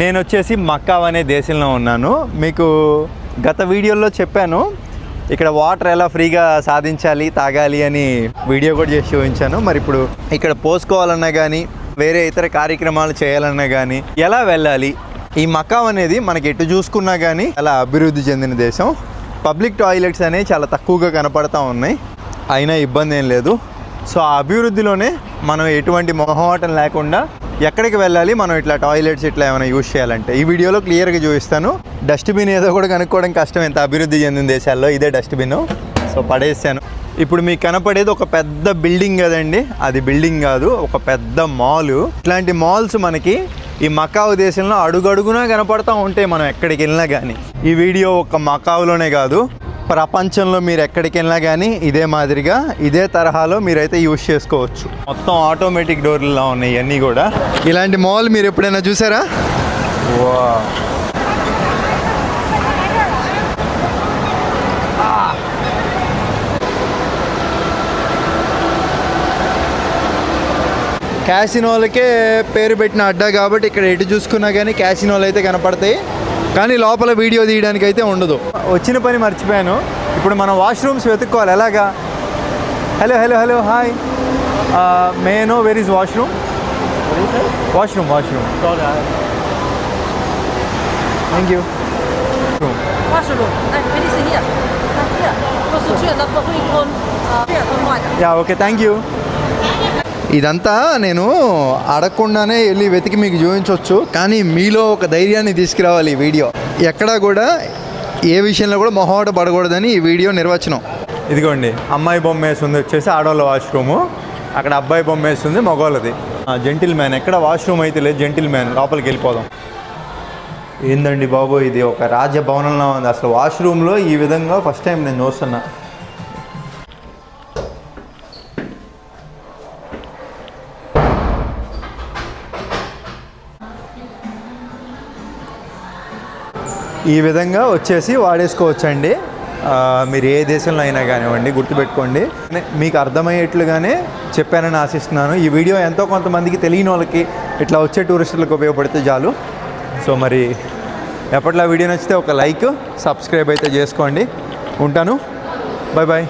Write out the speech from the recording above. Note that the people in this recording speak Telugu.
నేను వచ్చేసి మక్కావ్ అనే దేశంలో ఉన్నాను. మీకు గత వీడియోలో చెప్పాను ఇక్కడ వాటర్ ఎలా ఫ్రీగా సాధించాలి తాగాలి అని వీడియో కూడా చేసి చూపించాను. మరి ఇప్పుడు ఇక్కడ పోసుకోవాలన్నా కానీ వేరే ఇతర కార్యక్రమాలు చేయాలన్నా కానీ ఎలా వెళ్ళాలి? ఈ మకావ్ అనేది మనకి ఎటు చూసుకున్నా కానీ అలా అభివృద్ధి చెందిన దేశం. పబ్లిక్ టాయిలెట్స్ అనేవి చాలా తక్కువగా కనపడతా ఉన్నాయి. అయినా ఇబ్బంది ఏం లేదు. సో ఆ అభివృద్ధిలోనే మనం ఎటువంటి మొహమాటం లేకుండా ఎక్కడికి వెళ్ళాలి? మనం ఇట్లా టాయిలెట్స్ ఇట్లా ఏమైనా యూజ్ చేయాలంటే? ఈ వీడియోలో క్లియర్గా చూపిస్తాను. డస్ట్బిన్ ఏదో కూడా కనుక్కోవడం కష్టం. ఎంత అభివృద్ధి చెందిన దేశాల్లో? ఇదే డస్ట్బిన్ సో పడేసాను. ఇప్పుడు మీకు కనపడేది ఒక పెద్ద బిల్డింగ్ కదండి. అది బిల్డింగ్ కాదు. ఒక పెద్ద మాల్ ఇట్లాంటి మాల్స్ మనకి ఈ మకావు దేశంలో అడుగడుగునా కనపడతా ఉంటాయి మనం ఎక్కడికి వెళ్ళినా కానీ ఈ వీడియో ఒక మకావులోనే కాదు. ప్రపంచంలో మీరు ఎక్కడికి వెళ్ళినా కానీ ఇదే మాదిరిగా ఇదే తరహాలో మీరైతే యూజ్ చేసుకోవచ్చు. మొత్తం ఆటోమేటిక్ డోర్లలో ఉన్నాయి ఇవన్నీ కూడా. ఇలాంటి మాల్ మీరు ఎప్పుడైనా చూసారా? వా క్యాసినోలకే పేరు పెట్టిన అడ్డా కాబట్టి ఇక్కడ ఎటు చూసుకున్నా కానీ క్యాసినోలు అయితే కనపడతాయి. కానీ లోపల వీడియో తీయడానికి అయితే ఉండదు వచ్చిన పని మర్చిపోయాను ఇప్పుడు మనం వాష్రూమ్స్ వెతుక్కోవాలి ఎలాగా hello hello hello hi may know where is washroom washroom washroom thank you Washroom. Ini sini ya. Nah, ya. Kau suci ada apa pun ikon. Ya, kamu ada. Yeah okay thank you ఇదంతా నేను అడగకుండానే వెళ్ళి వెతికి మీకు చూపించవచ్చు కానీ మీలో ఒక ధైర్యాన్ని తీసుకురావాలి ఈ వీడియో. ఎక్కడా కూడా ఏ విషయంలో కూడా మొహమాట పడకూడదని ఈ వీడియో నిర్వచనం. ఇదిగోండి అమ్మాయి బొమ్మ వేసింది వచ్చేసి ఆడవాళ్ళ వాష్రూము అక్కడ అబ్బాయి బొమ్మ వేస్తుంది మగవాళ్ళది. జెంటిల్ మ్యాన్ ఎక్కడ వాష్రూమ్ అయితే లేదు జెంటిల్ మ్యాన్ లోపలికి వెళ్ళిపోదాం. ఏందండి బాబు ఇది? ఒక రాజభవనంలో ఉంది. అసలు వాష్రూమ్లో ఈ విధంగా ఫస్ట్ టైం నేను చూస్తున్నా. ఈ విధంగా వచ్చేసి వాడేసుకోవచ్చండి. మీరు ఏ దేశంలో అయినా కానివ్వండి గుర్తుపెట్టుకోండి. మీకు అర్థమయ్యేట్లుగానే చెప్పానని ఆశిస్తున్నాను. ఈ వీడియో ఎంతో కొంతమందికి తెలియని వాళ్ళకి ఇట్లా వచ్చే టూరిస్టులకు ఉపయోగపడితే చాలు. సో మరి ఎప్పట్లో వీడియో నచ్చితే ఒక లైక్ సబ్స్క్రైబ్ అయితే చేసుకోండి. ఉంటాను. Bye bye